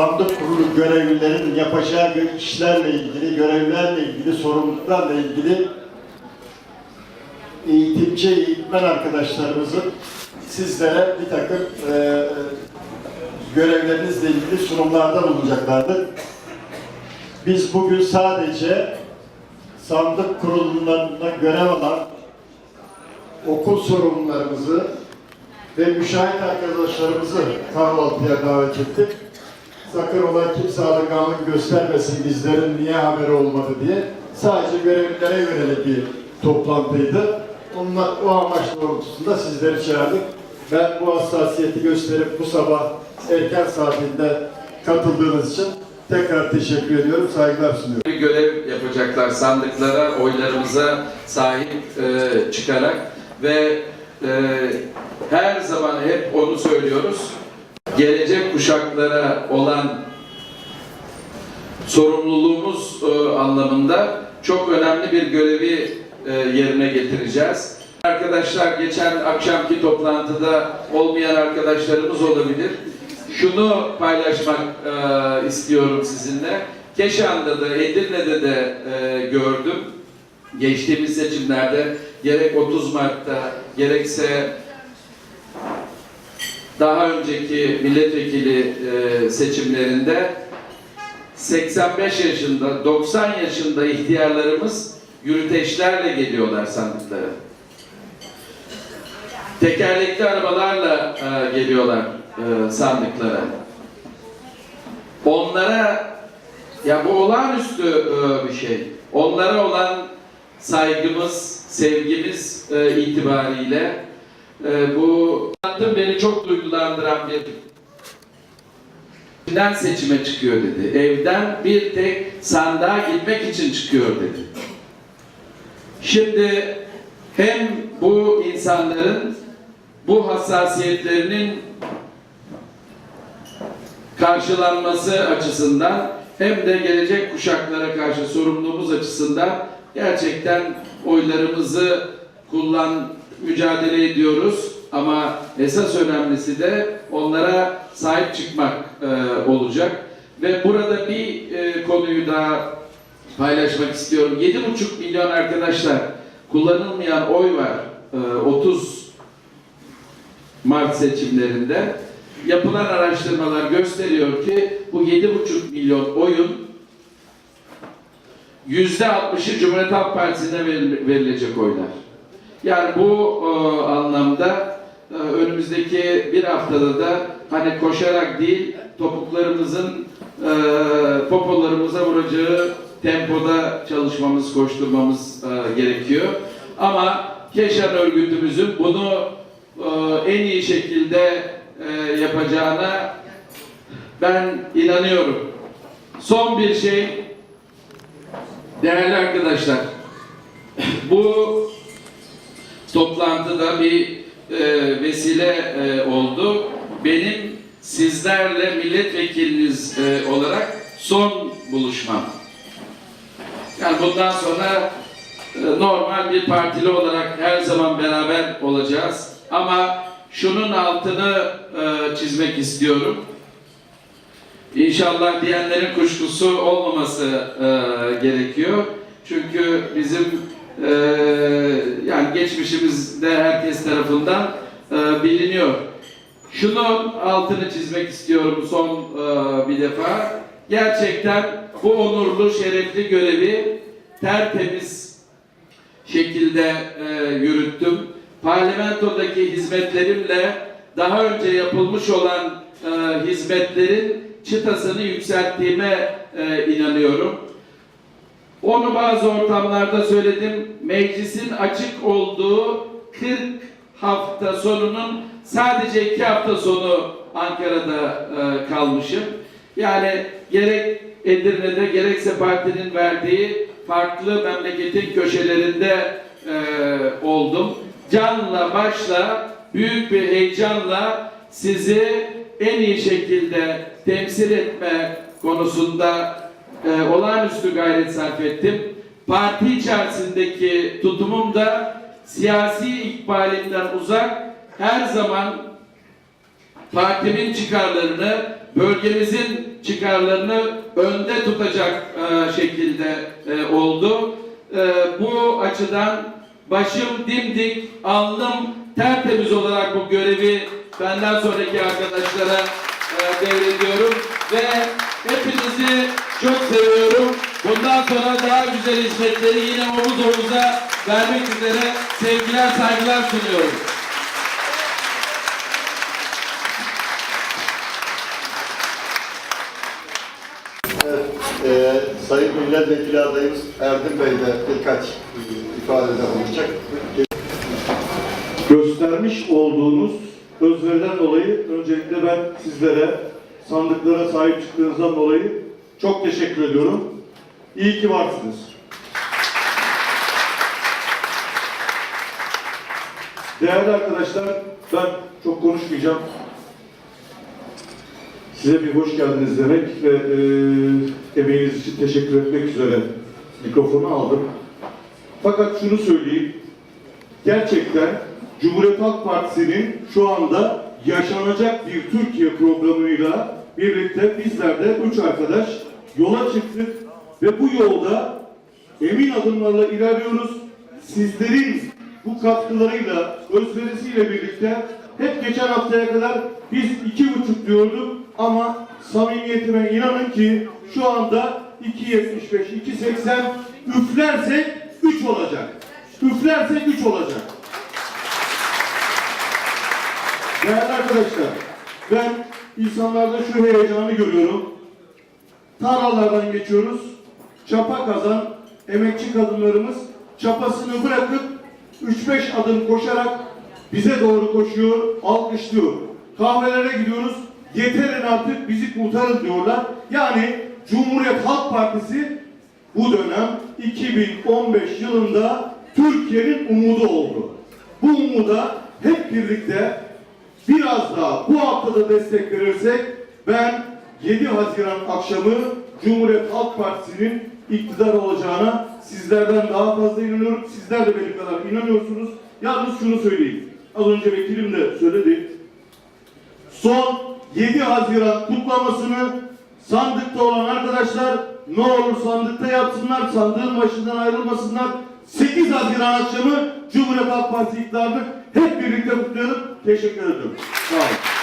Sandık kurulu görevlilerin yapacağı işlerle ilgili, görevlerle ilgili, sorumluluklarla ilgili eğitimci eğitmen arkadaşlarımızın sizlere bir takım e, görevlerinizle ilgili sunumlarda bulunacaklardır. Biz bugün sadece sandık kurullarında görev alan okul sorumlularımızı ve müşahit arkadaşlarımızı kahvaltıya davet ettik. Sakın ola kimse alınganlık göstermesin bizlerin niye haberi olmadı diye. Sadece görevlilere yönelik bir toplantıydı. Onunla, o amaç doğrultusunda sizleri çağırdık. Ben bu hassasiyeti gösterip bu sabah erken saatinde katıldığınız için tekrar teşekkür ediyorum, saygılar sunuyorum. bir görev yapacaklar sandıklara, oylarımıza sahip e, çıkarak ve e, her zaman hep onu söylüyoruz. Gelecek kuşaklara olan sorumluluğumuz e, anlamında çok önemli bir görevi e, yerine getireceğiz. Arkadaşlar geçen akşamki toplantıda olmayan arkadaşlarımız olabilir. Şunu paylaşmak e, istiyorum sizinle. Keşan'da da Edirne'de de gördüm. Geçtiğimiz seçimlerde gerek 30 Mart'ta gerekse daha önceki milletvekili e, seçimlerinde 85 yaşında, 90 yaşında ihtiyarlarımız yürüteçlerle geliyorlar sandıklara. Tekerlekli arabalarla e, geliyorlar e, sandıklara. Onlara ya bu olağanüstü e, bir şey. Onlara olan saygımız, sevgimiz e, itibariyle e, bu beni çok duygulandıran bir Evden seçime çıkıyor dedi. Evden bir tek sandığa gitmek için çıkıyor dedi. Şimdi hem bu insanların bu hassasiyetlerinin karşılanması açısından hem de gelecek kuşaklara karşı sorumluluğumuz açısından gerçekten oylarımızı kullan mücadele ediyoruz ama esas önemlisi de onlara sahip çıkmak e, olacak ve burada bir e, konuyu daha paylaşmak istiyorum. 7,5 milyon arkadaşlar kullanılmayan oy var e, 30 Mart seçimlerinde. Yapılan araştırmalar gösteriyor ki bu 7,5 milyon oyun %60'ı Cumhuriyet Halk Partisi'ne veril- verilecek oylar. Yani bu e, anlamda e, önümüzdeki bir haftada da hani koşarak değil topuklarımızın e, popolarımıza vuracağı tempoda çalışmamız, koşturmamız e, gerekiyor. Ama Keşan örgütümüzün bunu e, en iyi şekilde e, yapacağına ben inanıyorum. Son bir şey değerli arkadaşlar bu toplantıda bir e, vesile e, oldu. Benim sizlerle milletvekiliniz e, olarak son buluşmam. Yani bundan sonra e, normal bir partili olarak her zaman beraber olacağız. Ama şunun altını e, çizmek istiyorum. İnşallah diyenlerin kuşkusu olmaması e, gerekiyor. Çünkü bizim e, yani geçmişimizde herkes tarafından e, biliniyor. Şunun altını çizmek istiyorum son e, bir defa. Gerçekten bu onurlu, şerefli görevi tertemiz şekilde e, yürüttüm. Parlamentodaki hizmetlerimle daha önce yapılmış olan e, hizmetlerin çıtasını yükselttiğime e, inanıyorum. Onu bazı ortamlarda söyledim. Meclisin açık olduğu 40 hafta sonunun sadece iki hafta sonu Ankara'da e, kalmışım. Yani gerek Edirne'de gerekse partinin verdiği farklı memleketin köşelerinde e, oldum. Canla başla büyük bir heyecanla sizi en iyi şekilde temsil etme konusunda e, olağanüstü gayret sarf ettim. Parti içerisindeki tutumum da siyasi ikbalimden uzak her zaman partimin çıkarlarını bölgemizin çıkarlarını önde tutacak e, şekilde e, oldu. E, bu açıdan başım dimdik, alnım tertemiz olarak bu görevi benden sonraki arkadaşlara e, devrediyorum ve seviyorum. Bundan sonra daha güzel hizmetleri yine omuz omuza vermek üzere sevgiler, saygılar sunuyorum. Evet, e, Sayın Milletvekili adayımız Erdem Bey de birkaç e, ifadede bulunacak. göstermiş olduğunuz özveriden dolayı öncelikle ben sizlere sandıklara sahip çıktığınızdan dolayı çok teşekkür ediyorum. İyi ki varsınız. Değerli arkadaşlar, ben çok konuşmayacağım. Size bir hoş geldiniz demek ve e, emeğiniz için teşekkür etmek üzere mikrofonu aldım. Fakat şunu söyleyeyim, gerçekten Cumhuriyet Halk Partisi'nin şu anda yaşanacak bir Türkiye programıyla birlikte bizler de üç arkadaş yola çıktık ve bu yolda emin adımlarla ilerliyoruz. Sizlerin bu katkılarıyla, özverisiyle birlikte hep geçen haftaya kadar biz iki buçuk diyorduk ama samimiyetime inanın ki şu anda 2.75, 2.80 üflersek 3 olacak. Üflersek 3 olacak. Değerli arkadaşlar, ben insanlarda şu heyecanı görüyorum. Tarlalardan geçiyoruz. Çapa kazan emekçi kadınlarımız çapasını bırakıp 3-5 adım koşarak bize doğru koşuyor, alkışlıyor. Kahvelere gidiyoruz. Yeterin artık bizi kurtarın diyorlar. Yani Cumhuriyet Halk Partisi bu dönem 2015 yılında Türkiye'nin umudu oldu. Bu umuda hep birlikte biraz daha bu haftada destek verirsek ben 7 Haziran akşamı Cumhuriyet Halk Partisi'nin iktidar olacağına sizlerden daha fazla inanıyorum. Sizler de benim kadar inanıyorsunuz. Yalnız şunu söyleyeyim. Az önce vekilim de söyledi. Son 7 Haziran kutlamasını sandıkta olan arkadaşlar ne olur sandıkta yapsınlar, sandığın başından ayrılmasınlar. 8 Haziran akşamı Cumhuriyet Halk Partisi iktidarını hep birlikte kutlayalım. Teşekkür ederim. Sağ olun.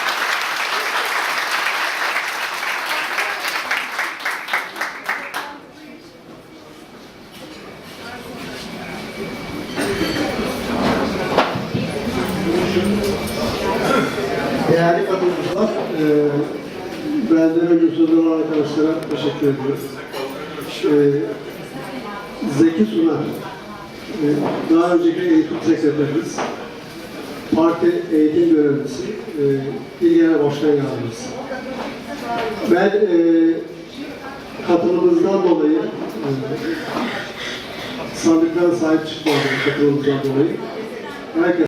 Değerli katılımcılar, eee benden önce alan arkadaşlara teşekkür ediyoruz. Eee Zeki Sunar, eee, daha önceki eğitim sekreterimiz, parti eğitim görevlisi, eee İl Genel Başkan Yardımcısı. Ben eee katılımımızdan dolayı, eee sandıklara sahip çıkmadığım katılımımızdan dolayı herkes